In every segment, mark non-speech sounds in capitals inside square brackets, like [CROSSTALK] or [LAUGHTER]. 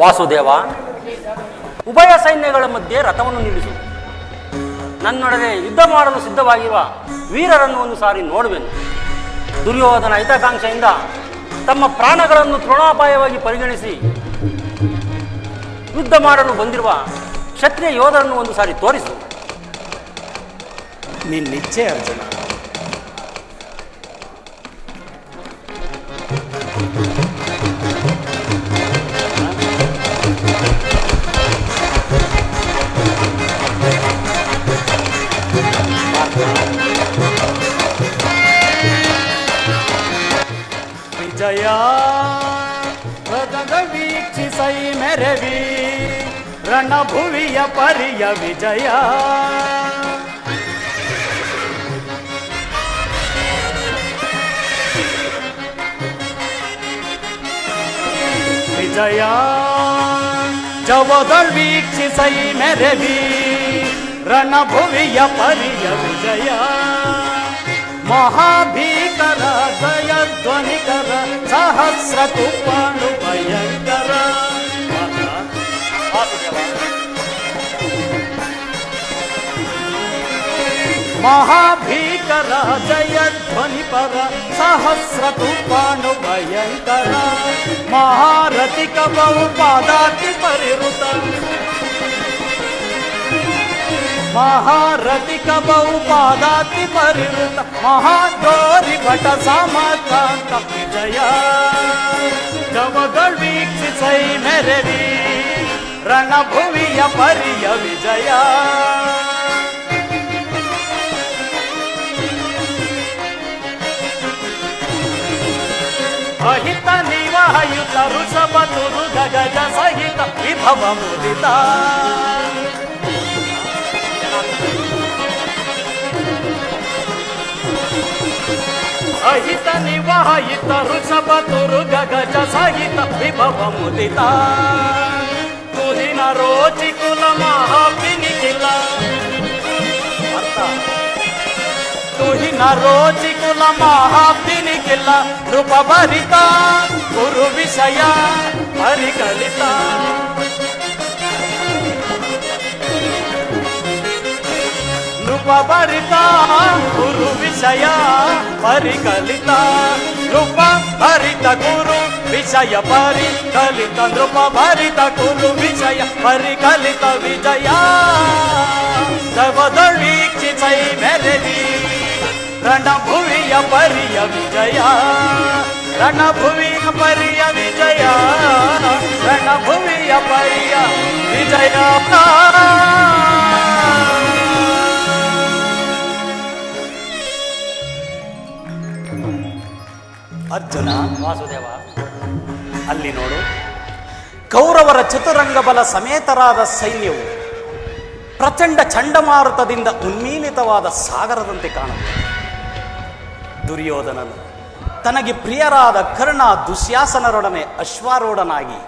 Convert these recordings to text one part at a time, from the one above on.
ವಾಸುದೇವ, ಉಭಯ ಸೈನ್ಯಗಳ ಮಧ್ಯೆ ರಥವನ್ನು ನಿಲ್ಲಿಸು. ನನ್ನೊಡನೆ ಯುದ್ಧ ಮಾಡಲು ಸಿದ್ಧವಾಗಿರುವ ವೀರರನ್ನು ಒಂದು ಸಾರಿ ನೋಡುವೆನು. ದುರ್ಯೋಧನ ಹಿತಾಕಾಂಕ್ಷೆಯಿಂದ ತಮ್ಮ ಪ್ರಾಣಗಳನ್ನು ತೃಣಾಪಾಯವಾಗಿ ಪರಿಗಣಿಸಿ ಯುದ್ಧ ಮಾಡಲು ಬಂದಿರುವ ಕ್ಷತ್ರಿಯ ಯೋಧರನ್ನು ಒಂದು ಸಾರಿ ತೋರಿಸು. ನಿನ್ನಿಚ್ಛೆ ಅರ್ಜುನ. ರಥದ ವೀಕ್ಷಿಸೈ ಮೆರವಿ ರಣಭುವಿಯ ಪರಿಯ ವಿಜಯ ವಿಜಯ ಜವದಳ್ ವೀಕ್ಷಿಸೈ ಮೆರವಿ ರಣಭುವಿಯ ಪರಿಯ ವಿಜಯ మహాభీకర జయధ్వనికర సహస్ర తుపాను భయంకర మహాభీకర జయధ్వని పర సహస్ర తుపాను భయంకర మహారతిక బహు పాదాతి మహారతిక బహుపాదాతి పరివృత మహాగౌరి భట సమకాంత విజయ. జమగళ్ వీక్షిసై మెరవి రణభువియ పర్య విజయ. అహిత నివాయుత ఋషభ తురు గజ సహిత విభవ ముదిత. అహిత నివాహిత వృషభ తురుగ గజ సహిత విభవముదిత కుదిన రోచి కుల మహాపినికిల తుహిన రోచి కుల మహాపినికిల నృపభరిత గురు విషయ పరికలిత गुरु विषय परिकलित। रूप भरित, गुरु विषय परिकलित। रूप भरित, गुरु विषय परिकलित विजया। सवदी मेरे रणभूमिय परिय विजया। रणभूमि परिय विजया। रणभूमि परिय विजया। ಅರ್ಜುನ, ವಾಸುದೇವ, ಅಲ್ಲಿ ನೋಡು. ಕೌರವರ ಚತುರಂಗ ಬಲ ಸಮೇತರಾದ ಸೈನ್ಯವು ಪ್ರಚಂಡ ಚಂಡಮಾರುತದಿಂದ ಉನ್ಮೀಲಿತವಾದ ಸಾಗರದಂತೆ ಕಾಣುತ್ತದೆ ದುರ್ಯೋಧನನು ತನಗೆ ಪ್ರಿಯರಾದ ಕರ್ಣ ದುಶ್ಯಾಸನರೊಡನೆ ಅಶ್ವಾರೂಢನಾಗಿ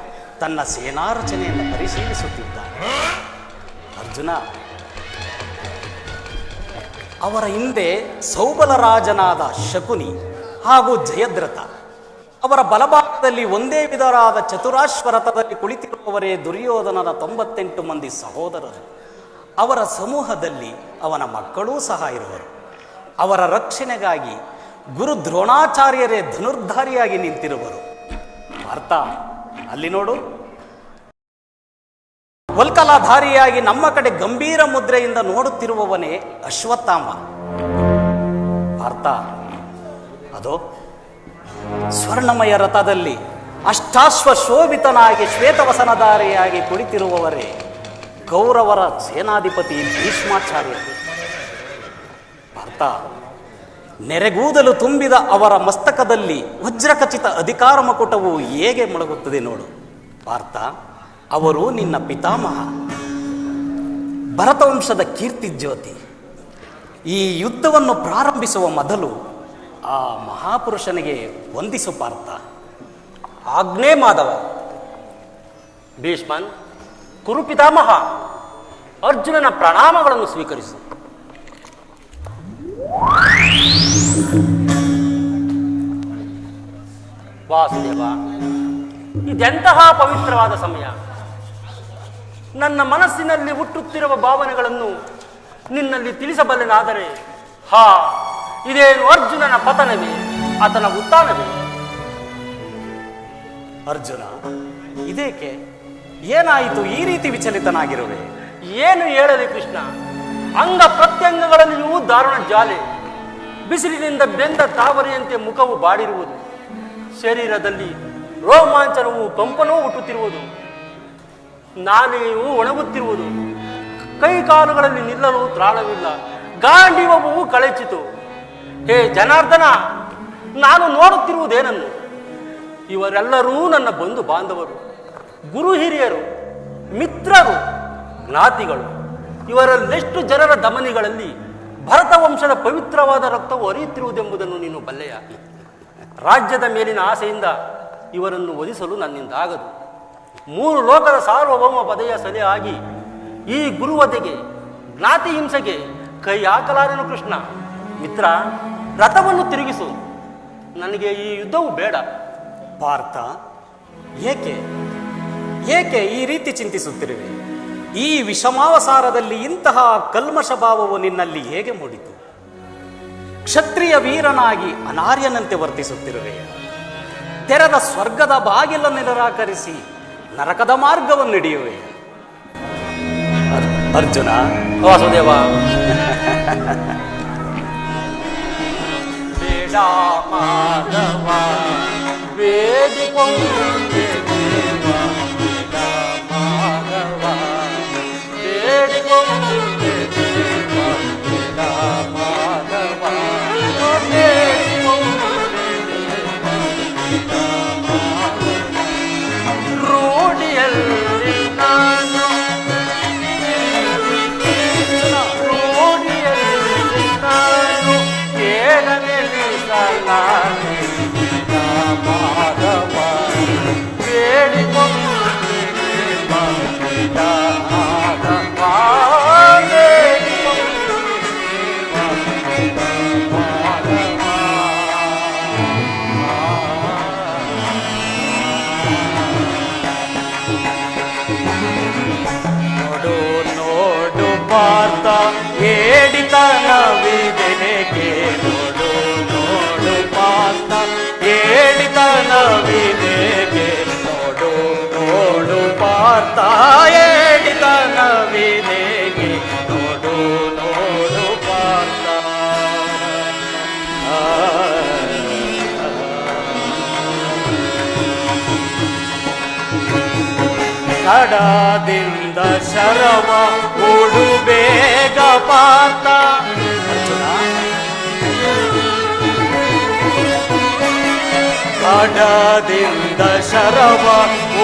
ತನ್ನ ಸೇನಾರಚನೆಯನ್ನು ಪರಿಶೀಲಿಸುತ್ತಿದ್ದಾನೆ. ಅರ್ಜುನ, ಅವರ ಹಿಂದೆ ಸೌಬಲರಾಜನಾದ ಶಕುನಿ ಹಾಗೂ ಜಯದ್ರಥ. ಅವರ ಬಲಭಾಗದಲ್ಲಿ ಒಂದೇ ವಿಧರಾದ ಚತುರಾಶ್ವರಥದಲ್ಲಿ ಕುಳಿತಿರುವವರೇ ದುರ್ಯೋಧನನ ತೊಂಬತ್ತೆಂಟು ಮಂದಿ ಸಹೋದರರು. ಅವರ ಸಮೂಹದಲ್ಲಿ ಅವನ ಮಕ್ಕಳೂ ಸಹ ಇರುವರು. ಅವರ ರಕ್ಷಣೆಗಾಗಿ ಗುರು ದ್ರೋಣಾಚಾರ್ಯರೇ ಧನುರ್ಧಾರಿಯಾಗಿ ನಿಂತಿರುವರು. ಅರ್ಥ ಅಲ್ಲಿ ನೋಡು. ವಲ್ಕಲಾಧಾರಿಯಾಗಿ ನಮ್ಮ ಕಡೆ ಗಂಭೀರ ಮುದ್ರೆಯಿಂದ ನೋಡುತ್ತಿರುವವನೇ ಅಶ್ವತ್ಥಾಮ. ಅರ್ಥ ಅದೋ ಸ್ವರ್ಣಮಯ ರಥದಲ್ಲಿ ಅಷ್ಟಾಶ್ವ ಶೋಭಿತನಾಗಿ ಶ್ವೇತವಸನಧಾರಿಯಾಗಿ ಕುಳಿತಿರುವವರೇ ಕೌರವರ ಸೇನಾಧಿಪತಿ ಭೀಷ್ಮಾಚಾರ್ಯ. ಅರ್ಥ ನೆರೆಗೂದಲು ತುಂಬಿದ ಅವರ ಮಸ್ತಕದಲ್ಲಿ ವಜ್ರಖಚಿತ ಅಧಿಕಾರ ಮಕುಟವು ಹೇಗೆ ಮೊಳಗುತ್ತದೆ ನೋಡು. ಪಾರ್ಥ ಅವರು ನಿನ್ನ ಪಿತಾಮಹ. ಭರತವಂಶದ ಕೀರ್ತಿ ಜ್ಯೋತಿ. ಈ ಯುದ್ಧವನ್ನು ಪ್ರಾರಂಭಿಸುವ ಮೊದಲು ಆ ಮಹಾಪುರುಷನಿಗೆ ವಂದಿಸು ಪಾರ್ಥ. ಆಗ್ನೇ ಮಾಧವ. ಭೀಷ್ಮನ್, ಕುರುಪಿತಾಮಹ, ಅರ್ಜುನನ ಪ್ರಣಾಮಗಳನ್ನು ಸ್ವೀಕರಿಸು. ವಾಸುದೇವ, ಇದೆಂತಹ ಪವಿತ್ರವಾದ ಸಮಯ. ನನ್ನ ಮನಸ್ಸಿನಲ್ಲಿ ಹುಟ್ಟುತ್ತಿರುವ ಭಾವನೆಗಳನ್ನು ನಿನ್ನಲ್ಲಿ ತಿಳಿಸಬಲ್ಲೆನಾದರೆ, ಹಾ ಇದೇನು ಅರ್ಜುನನ ಪತನವೇ ಆತನ ಉತ್ಥಾನವೇ. ಅರ್ಜುನ ಇದೇಕೆ? ಏನಾಯಿತು ಈ ರೀತಿ ವಿಚಲಿತನಾಗಿರುವೆ? ಏನು ಹೇಳಲಿ ಕೃಷ್ಣ? ಅಂಗ ಪ್ರತ್ಯಂಗಗಳಲ್ಲಿಯೂ ದಾರುಣ ಜಾಲೆ. ಬಿಸಿಲಿನಿಂದ ಬೆಂದ ತಾವರೆಯಂತೆ ಮುಖವು ಬಾಡಿರುವುದು. ಶರೀರದಲ್ಲಿ ರೋಮಾಂಚನವು ಕಂಪನವೂ ಹುಟ್ಟುತ್ತಿರುವುದು. ನಾಲಿಗೆಯು ಒಣಗುತ್ತಿರುವುದು. ಕೈಕಾಲುಗಳಲ್ಲಿ ನಿಲ್ಲಲು ತ್ರಾಳವಿಲ್ಲ ಗಾಂಡಿವವು ಕಳೆಚಿತು. ಹೇ ಜನಾರ್ದನ, ನಾನು ನೋಡುತ್ತಿರುವುದೇನನ್ನು? ಇವರೆಲ್ಲರೂ ನನ್ನ ಬಂಧು ಬಾಂಧವರು, ಗುರು ಹಿರಿಯರು, ಮಿತ್ರರು, ಜ್ಞಾತಿಗಳು. ಇವರಲ್ಲೆಷ್ಟು ಜನರ ದಮನಿಗಳಲ್ಲಿ ಭರತ ವಂಶದ ಪವಿತ್ರವಾದ ರಕ್ತವು ಹರಿಯುತ್ತಿರುವುದೆಂಬುದನ್ನು ನೀನು ಬಲ್ಲೆಯ? ರಾಜ್ಯದ ಮೇಲಿನ ಆಸೆಯಿಂದ ಇವರನ್ನು ವಧಿಸಲು ನನ್ನಿಂದ ಆಗದು ಮೂರು ಲೋಕದ ಸಾರ್ವಭೌಮ ಪದೆಯ ಸಲಹೆ ಈ ಗುರುವತೆಗೆ ಜ್ಞಾತಿ ಹಿಂಸೆಗೆ ಕೈ ಹಾಕಲಾರನು ಕೃಷ್ಣ? ಮಿತ್ರ ರಥವನ್ನು ತಿರುಗಿಸು. ನನಗೆ ಈ ಯುದ್ಧವು ಬೇಡ. ಪಾರ್ಥ ಏಕೆ? ಏಕೆ ಈ ರೀತಿ ಚಿಂತಿಸುತ್ತಿರುವೆ? ಈ ವಿಷಮಾವಸಾರದಲ್ಲಿ ಇಂತಹ ಕಲ್ಮಶ ಭಾವವು ನಿನ್ನಲ್ಲಿ ಹೇಗೆ ಮೂಡಿತು? ಕ್ಷತ್ರಿಯ ವೀರನಾಗಿ ಅನಾರ್ಯನಂತೆ ವರ್ತಿಸುತ್ತಿರುವೆ. ತೆರೆದ ಸ್ವರ್ಗದ ಬಾಗಿಲನ್ನು ನಿರಾಕರಿಸಿ ನರಕದ ಮಾರ್ಗವನ್ನು ಹಿಡಿಯುವೆ ಅರ್ಜುನ ವಾಸುದೇವ. [LAUGHS] ಬೇಡ ಮಾಧವ ಪಾರ್ಥ ಹೇಳಿತನವಿದೆಗೆ ನೋಡು ನೋಡು ಪಾತ ಕಡದಿಂದ ಶರವ ಓಡು ಬೇಗ ಪಾತ ಕಡದಿಂದ ಶರವ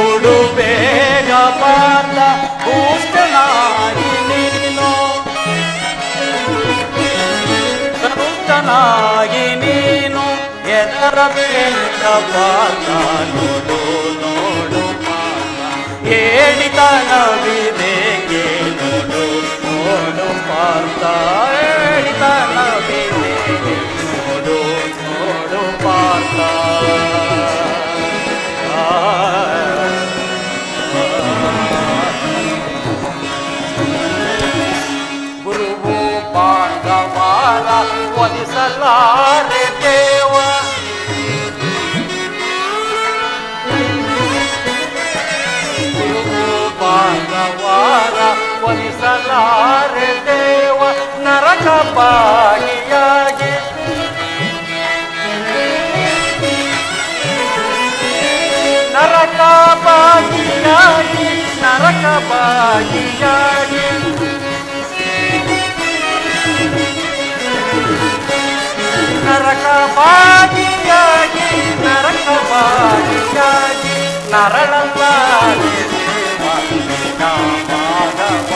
ಓಡು ಬೇಗ ಪಾತ ಪೂಷ್ಟನಾಗಿ ನೀನು. ದುಷ್ಟನಾಗಿ ನೀನು ಎದರಬೇಕ ಪಾತ ನೋಡು ನೋಡು ಪಾತ ಹೇಳಿತನವಿದೆಗೆ ನೋಡು ನೋಡು ಪಾರ್ಥ. ಒಲಿಸಲಾರೆ ದೇವ ಗುರುವು ಪಾಂಡವಾರ ಒಲಿಸಲಾರೆ ದೇವ ನರಕ ಪಾಗಿಯಾಗಿ ನರಕ ಬಾಗಿಯಾಗಿ ನರಕ ಬಾಗಿಯಾಗಿ ನರಕ ಬಾಗಿಯಾಗಿ ನರಕ ಬಾಗಿಯಾಗಿ ನರಳಲ್ಲಾರೆ ದೇವ ನಿನ್ನ ಮಾಧವ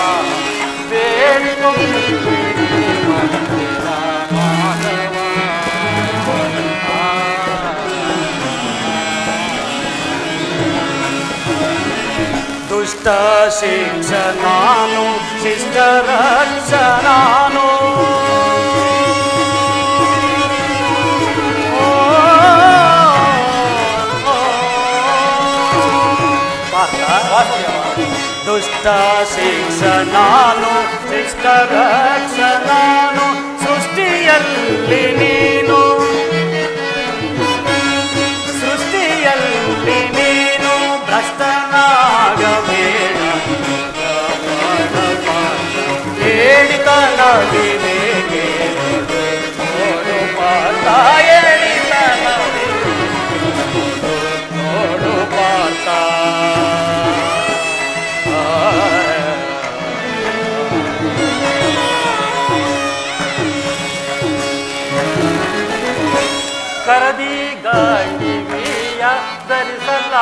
ಬೇಡಿಕೊಂಡೆ ದೇವ ನಿನ್ನ ಮಾಧವ ದುಷ್ಟ ಶಿಕ್ಷ ನಾನು ಶಿಷ್ಟ ರಕ್ಷ ನಾನು ದುಷ್ಟ ಶಿಕ್ಷ ನಾನು ಶಿಷ್ಟ ರಕ್ಷ ನಾನು ಸೃಷ್ಟಿಯಲ್ಲಿ ನೀನು ಸೃಷ್ಟಿಯಲ್ಲಿ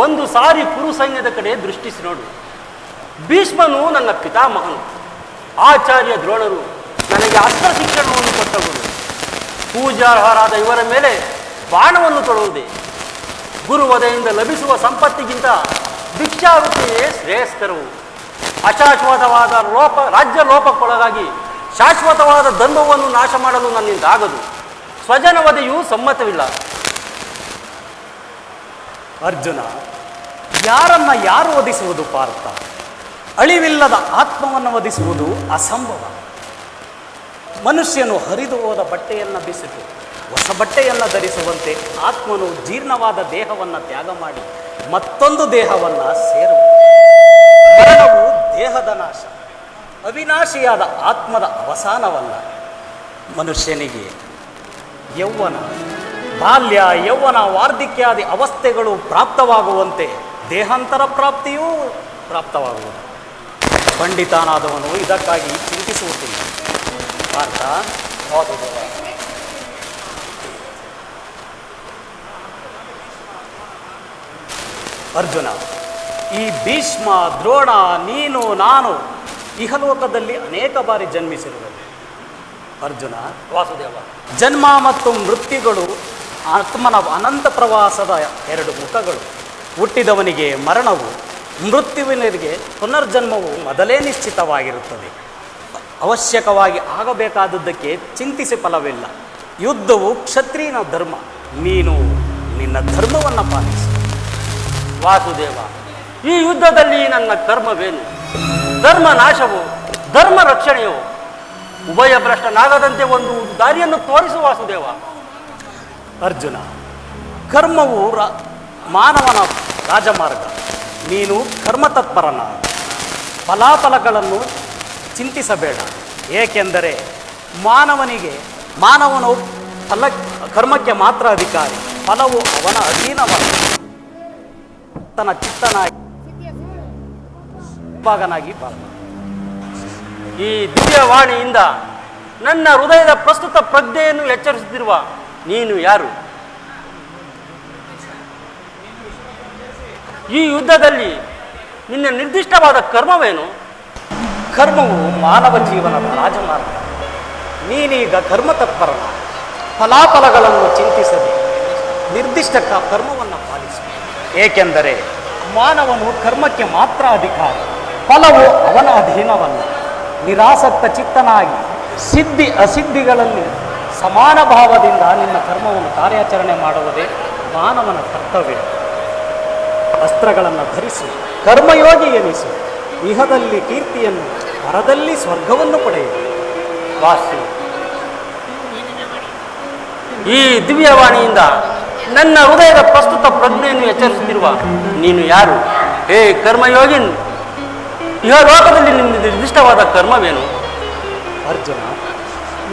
ಒಂದು ಸಾರಿ ಕುರು ಸೈನ್ಯದ ಕಡೆ ದೃಷ್ಟಿಸಿ ನೋಡು. ಭೀಷ್ಮನು ನನ್ನ ಪಿತಾಮಹನು. ಆಚಾರ್ಯ ದ್ರೋಣರು ನನಗೆ ಅಸ್ತ್ರ ಶಿಕ್ಷಣವನ್ನು ಕೊಟ್ಟವರು. ಪೂಜಾರ್ಹರಾದ ಇವರ ಮೇಲೆ ಬಾಣವನ್ನು ತೊಡುವುದೇ ಗುರುವದೆಯಿಂದ ಲಭಿಸುವ ಸಂಪತ್ತಿಗಿಂತ ಭಿಕ್ಷಾವೃತ್ತಿಯೇ ಶ್ರೇಯಸ್ಕರವು ಅಶಾಶ್ವತವಾದ ಲೋಪ, ರಾಜ್ಯ ಲೋಪಕ್ಕೊಳಗಾಗಿ ಶಾಶ್ವತವಾದ ದಂಭವನ್ನು ನಾಶ ಮಾಡಲು ನನ್ನಿಂದಾಗದು. ಸ್ವಜನ ವಧೆಯೂ ಸಮ್ಮತವಿಲ್ಲ. ಅರ್ಜುನ, ಯಾರನ್ನ ಯಾರು ವಧಿಸುವುದು ಪಾರ್ಥ? ಅಳಿವಿಲ್ಲದ ಆತ್ಮವನ್ನು ವಧಿಸುವುದು ಅಸಂಭವ. ಮನುಷ್ಯನು ಹರಿದು ಹೋದ ಬಟ್ಟೆಯನ್ನು ಬಿಸಿತು. ಹೊಸ ಬಟ್ಟೆಯನ್ನು ಧರಿಸುವಂತೆ ಆತ್ಮನು ಜೀರ್ಣವಾದ ದೇಹವನ್ನು ತ್ಯಾಗ ಮಾಡಿ ಮತ್ತೊಂದು ದೇಹವನ್ನು ಸೇರುವ ಮರಣವು ದೇಹದ ನಾಶ. ಅವಿನಾಶಿಯಾದ ಆತ್ಮದ ಅವಸಾನವಲ್ಲ. ಮನುಷ್ಯನಿಗೆ ಯೌವನ ಬಾಲ್ಯ ಯೌವನ ವಾರ್ಧಿಕ್ಯಾದಿ ಅವಸ್ಥೆಗಳು ಪ್ರಾಪ್ತವಾಗುವಂತೆ ದೇಹಾಂತರ ಪ್ರಾಪ್ತಿಯೂ ಪ್ರಾಪ್ತವಾಗುವುದು. ಪಂಡಿತಾನಾದವನು ಇದಕ್ಕಾಗಿ ಚಿಂತಿಸುವುದಿಲ್ಲ. ಪಾರ್ಥ ಅರ್ಜುನ ಈ ಭೀಷ್ಮ ದ್ರೋಣ ನೀನು ನಾನು ಇಹಲೋಕದಲ್ಲಿ ಅನೇಕ ಬಾರಿ ಜನ್ಮಿಸಿರುವೆ ಅರ್ಜುನ ವಾಸುದೇವ. ಜನ್ಮ ಮತ್ತು ಮೃತ್ಯುಗಳು ಆತ್ಮನ ಅನಂತ ಪ್ರವಾಸದ ಎರಡು ಮುಖಗಳು. ಹುಟ್ಟಿದವನಿಗೆ ಮರಣವು ಮೃತ್ಯುವಿನರಿಗೆ ಪುನರ್ಜನ್ಮವು ಮೊದಲೇ ನಿಶ್ಚಿತವಾಗಿರುತ್ತದೆ. ಅವಶ್ಯಕವಾಗಿ ಆಗಬೇಕಾದದ್ದಕ್ಕೆ ಚಿಂತಿಸಿ ಫಲವಿಲ್ಲ. ಯುದ್ಧವು ಕ್ಷತ್ರಿಯನ ಧರ್ಮ, ನೀನು ನಿನ್ನ ಧರ್ಮವನ್ನು ಪಾಲಿಸು. ವಾಸುದೇವ, ಈ ಯುದ್ಧದಲ್ಲಿ ನನ್ನ ಕರ್ಮವೇನು? ಧರ್ಮ ನಾಶವು? ಧರ್ಮ ರಕ್ಷಣೆಯು? ಉಭಯ ಭ್ರಷ್ಟನಾಗದಂತೆ ಒಂದು ದಾರಿಯನ್ನು ತೋರಿಸು ವಾಸುದೇವ. ಅರ್ಜುನ. ಕರ್ಮವು ರ ಮಾನವನ ರಾಜಮಾರ್ಗ. ನೀನು ಕರ್ಮತತ್ಪರನ. ಫಲಾಫಲಗಳನ್ನು ಚಿಂತಿಸಬೇಡ. ಏಕೆಂದರೆ ಮಾನವನಿಗೆ, ಮಾನವನು ಫಲ, ಕರ್ಮಕ್ಕೆ ಮಾತ್ರ ಅಧಿಕಾರಿ. ಫಲವು ಅವನ ಅಧೀನವಲ್ಲ. ತನ್ನ ಚಿತ್ತನಾಗಿ ಭಾಗನಾಗಿ ಬಾಳ ಈ ದಿವ್ಯವಾಣಿಯಿಂದ ನನ್ನ ಹೃದಯದ ಪ್ರಸ್ತುತ ಪ್ರಜ್ಞೆಯನ್ನು ಎಚ್ಚರಿಸುತ್ತಿರುವ ನೀನು ಯಾರು? ಈ ಯುದ್ಧದಲ್ಲಿ ನಿನ್ನ ನಿರ್ದಿಷ್ಟವಾದ ಕರ್ಮವೇನು? ಕರ್ಮವು ಮಾನವ ಜೀವನದ ರಾಜಮಾರ್ಗ. ನೀನೀಗ ಕರ್ಮತತ್ಪರನ. ಫಲಾಫಲಗಳನ್ನು ಚಿಂತಿಸದೆ ನಿರ್ದಿಷ್ಟ ಕರ್ಮವನ್ನು ಪಾಲಿಸು. ಏಕೆಂದರೆ ಮಾನವನು ಕರ್ಮಕ್ಕೆ ಮಾತ್ರ ಅಧಿಕಾರಿ. ಫಲವು ಅವನ ಅಧೀನವಲ್ಲ. ನಿರಾಸಕ್ತ ಚಿತ್ತನಾಗಿ ಸಿದ್ಧಿ ಅಸಿದ್ಧಿಗಳಲ್ಲಿ ಸಮಾನ ಭಾವದಿಂದ ನಿನ್ನ ಕರ್ಮವನ್ನು ಕಾರ್ಯಾಚರಣೆ ಮಾಡುವುದೇ ಮಾನವನ ಕರ್ತವ್ಯ. ಅಸ್ತ್ರಗಳನ್ನು ಧರಿಸಿ, ಕರ್ಮಯೋಗಿ ಎನಿಸು, ಇಹದಲ್ಲಿ ಕೀರ್ತಿಯನ್ನು ಪರದಲ್ಲಿ ಸ್ವರ್ಗವನ್ನು ಪಡೆಯು. ವಾಸಿ. ಈ ದಿವ್ಯವಾಣಿಯಿಂದ ನನ್ನ ಹೃದಯದ ಪ್ರಸ್ತುತ ಪ್ರಜ್ಞೆಯನ್ನು ಎಚ್ಚರಿಸುತ್ತಿರುವ ನೀನು ಯಾರು? ಹೇ ಕರ್ಮಯೋಗಿನ್ ಇಹ ಲೋಕದಲ್ಲಿ ನಿನ್ನ ನಿರ್ದಿಷ್ಟವಾದ ಕರ್ಮವೇನು? ಅರ್ಜುನ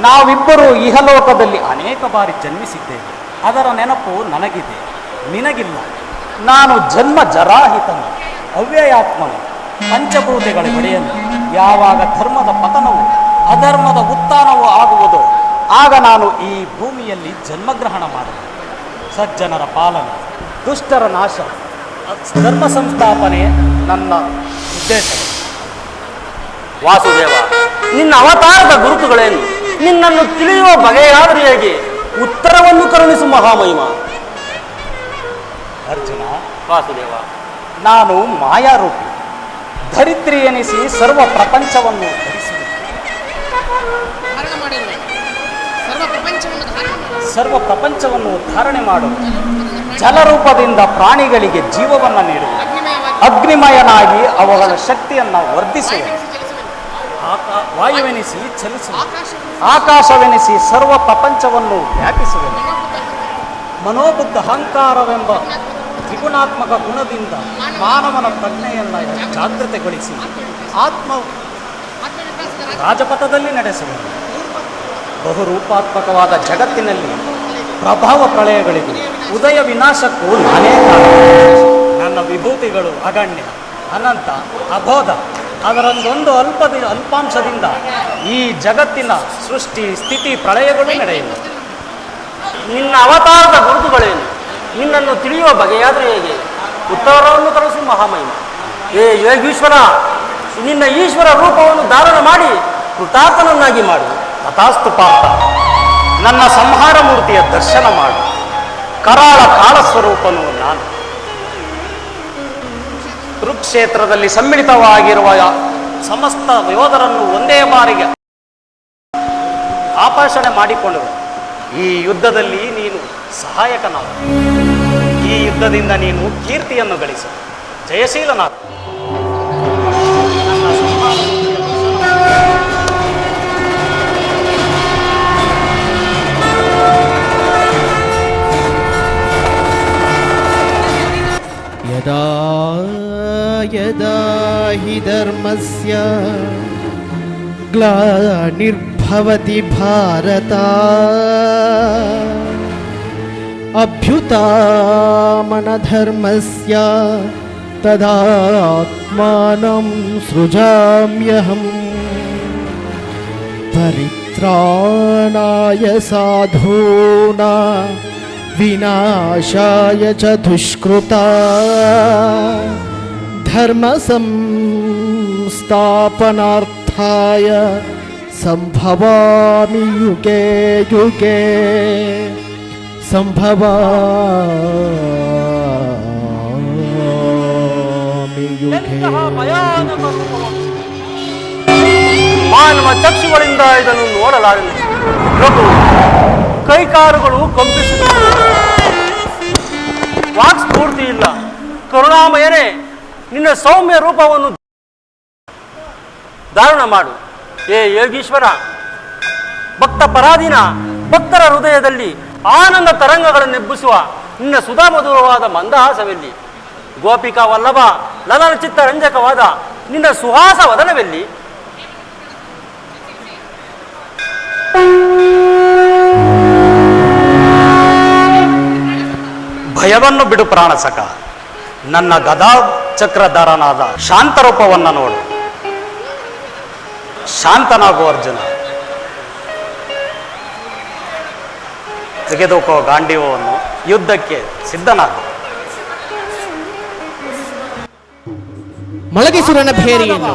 ನಾವಿಬ್ಬರು ಇಹಲೋಕದಲ್ಲಿ ಅನೇಕ ಬಾರಿ ಜನ್ಮಿಸಿದ್ದೇವೆ. ಅದರ ನೆನಪು ನನಗಿದೆ. ನಿನಗಿಲ್ಲ. ನಾನು ಜನ್ಮ ಜರಾಹಿತನು, ಅವ್ಯಯಾತ್ಮನು, ಪಂಚಭೂತೆಗಳ ಒಡೆಯನು. ಯಾವಾಗ ಧರ್ಮದ ಪತನವು, ಅಧರ್ಮದ ಉತ್ಥಾನವು ಆಗುವುದೋ, ಆಗ ನಾನು ಈ ಭೂಮಿಯಲ್ಲಿ ಜನ್ಮಗ್ರಹಣ ಮಾಡುವೆ ಸಜ್ಜನರ ಪಾಲನೆ, ದುಷ್ಟರ ನಾಶ, ಧರ್ಮ ಸಂಸ್ಥಾಪನೆ ನನ್ನ ಉದ್ದೇಶ. ವಾಸುದೇವ, ನಿನ್ನ ಅವತಾರದ ಗುರುತುಗಳೇನು? ನಿನ್ನನ್ನು ತಿಳಿಯುವ ಬಗೆಯಾದರೂ ಹೇಗೆ? ಉತ್ತರವನ್ನು ಕರುಣಿಸು ಮಹಾಮಹಿಮ. ಅರ್ಜುನ ವಾಸುದೇವ. ನಾನು ಮಾಯಾರೂಪಿ. ಧರಿತ್ರಿ ಎನಿಸಿ ಸರ್ವ ಪ್ರಪಂಚವನ್ನು ಧರಿಸಿ ಸರ್ವ ಪ್ರಪಂಚವನ್ನು ಧಾರಣ ಸರ್ವ ಪ್ರಪಂಚವನ್ನು ಧಾರಣೆ ಮಾಡು ಜಲರೂಪದಿಂದ ಪ್ರಾಣಿಗಳಿಗೆ ಜೀವವನ್ನು ನೀಡುವ. ಅಗ್ನಿಮಯನಾಗಿ ಅವುಗಳ ಶಕ್ತಿಯನ್ನು ವರ್ಧಿಸುವೆ. ವಾಯುವೆನಿಸಿ ಚಲಿಸುವ ಆಕ- ವಾಯುವೆನಿಸಿ ಚಲಿಸುವೆ. ಆಕಾಶವೆನಿಸಿ. ಸರ್ವ ಪ್ರಪಂಚವನ್ನು ವ್ಯಾಪಿಸುವೆನು. ಮನೋಬುದ್ಧ ಅಹಂಕಾರವೆಂಬ ತ್ರಿಗುಣಾತ್ಮಕ ಗುಣದಿಂದ ಮಾನವನ ಪ್ರಜ್ಞೆಯನ್ನು ಜಾಗೃತೆಗೊಳಿಸಿ ಆತ್ಮ ರಾಜಪಥದಲ್ಲಿ ನಡೆಸುವೆ ಬಹುರೂಪಾತ್ಮಕವಾದ ಜಗತ್ತಿನಲ್ಲಿ ಪ್ರಭಾವ ಪ್ರಳಯಗಳಿಗೂ ಉದಯ ವಿನಾಶಕ್ಕೂ ನಾನೇ ಕಾರಣ. ನನ್ನ ವಿಭೂತಿಗಳು ಅಗಣ್ಯ ಅನಂತ ಅಬೋಧ ಅದರೊಂದೊಂದು ಅಲ್ಪದ ಅಲ್ಪಾಂಶದಿಂದ ಈ ಜಗತ್ತಿನ ಸೃಷ್ಟಿ, ಸ್ಥಿತಿ, ಪ್ರಳಯಗಳು ನಡೆಯಲು. ನಿನ್ನ ಅವತಾರದ ಗುರುತುಗಳೇನು? ನಿನ್ನನ್ನು ತಿಳಿಯುವ ಬಗೆಯಾದರೂ ಹೇಗೆ? ಉತ್ತರವನ್ನು ಕರುಣಿಸು ಮಹಾಮಹಿಮ. ಏ ಯೋಗೀಶ್ವರ, ನಿನ್ನ ಈಶ್ವರ ರೂಪವನ್ನು ಧಾರಣ ಮಾಡಿ ಕೃತಾರ್ಥನನ್ನಾಗಿ ಮಾಡು. ತಥಾಸ್ತು ಪಾರ್ಥ. ನನ್ನ ಸಂಹಾರ ಮೂರ್ತಿಯ ದರ್ಶನ ಮಾಡು. ಕರಾಳ ಕಾಲಸ್ವರೂಪನು ನಾನು. ಕುರುಕ್ಷೇತ್ರದಲ್ಲಿ ಸಮ್ಮಿಳಿತವಾಗಿರುವ ಸಮಸ್ತ ಯೋಧರನ್ನು ಒಂದೇ ಬಾರಿಗೆ ಆಪರ್ಷಣೆ ಮಾಡಿಕೊಂಡರು ಈ ಯುದ್ಧದಲ್ಲಿ ನೀನು ಸಹಾಯಕನಾದ ಈ ಯುದ್ಧದಿಂದ ನೀನು ಕೀರ್ತಿಯನ್ನು ಗಳಿಸು. ಮೂರ್ತಿಯ ದರ್ಶನ यदा हि धर्मस्य ग्लानिर्भवति भारत। अभ्युतामनधर्मस्य तदात्मानं सृजाम्यहम् परित्राणाय साधूना विनाशाय च दुष्कृता। धर्मसंस्थापनार्थाय सम्भवामि युगे युगे सम्भवामि ಎಂತಹ युगे ಭಯಾನಕ ರೂಪವನ್ನು ಮಾನವ ಚಕ್ಷುಗಳಿಂದ ಇದನ್ನು ನೋಡಲಾರನು ಪ್ರಭು ಕೈಕಾರುಗಳು ಕಂಪಿಸುತ್ತಿವೆ ವಾಕ್ ಸ್ಫೂರ್ತಿ ಇಲ್ಲ ಕರುಣಾಮಯನೇ ನಿನ್ನ ಸೌಮ್ಯ ರೂಪವನ್ನು ಧಾರಣ ಮಾಡು. ಏ ಯೋಗೀಶ್ವರ, ಭಕ್ತ ಪರಾಧೀನ, ಭಕ್ತರ ಹೃದಯದಲ್ಲಿ ಆನಂದ ತರಂಗಗಳನ್ನೆಬ್ಬಿಸುವ ನಿನ್ನ ಸುಧಾಮಧುರವಾದ ಮಂದಹಾಸವೆಲ್ಲಿ? ಗೋಪಿಕಾ ವಲ್ಲಭ ಲಲನ ಚಿತ್ತ ರಂಜಕವಾದ ನಿನ್ನ ಸುಹಾಸ ವದನವೆಲ್ಲಿ? ಭಯವನ್ನು ಬಿಡು ಪ್ರಾಣಸಕ. ನನ್ನ ಗದಾ ಚಕ್ರಧಾರನಾದ ಶಾಂತರೂಪವನ್ನು ನೋಡು. ಶಾಂತನಾಗು ಅರ್ಜುನ. ತೆಗೆದುಕೋ ಗಾಂಡೀವವನ್ನು ಯುದ್ಧಕ್ಕೆ ಸಿದ್ಧನಾಗು. ಮೊಳಗಿಸುರನ ಭೇರಿಯನ್ನು